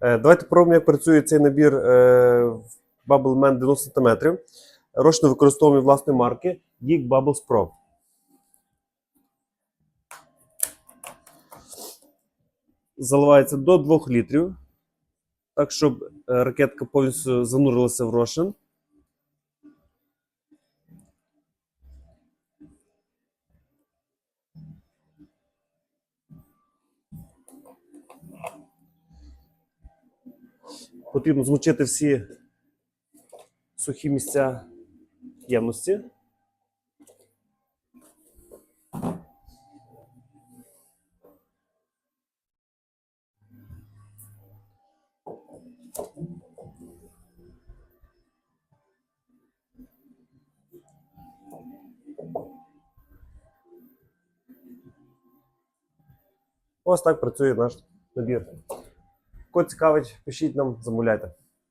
Е, Давайте пробуємо, як працює цей набір е, Bubble Man 90 см. Ручно використовуємо власної марки Geek Bubbles Pro. Заливається до 2 літрів, так щоб е, ракетка повністю занурилася в розчин. Потрібно змочити всі сухі місця ємності. Ось так працює наш набір. Кого цікавить, пишіть нам, замовляйте.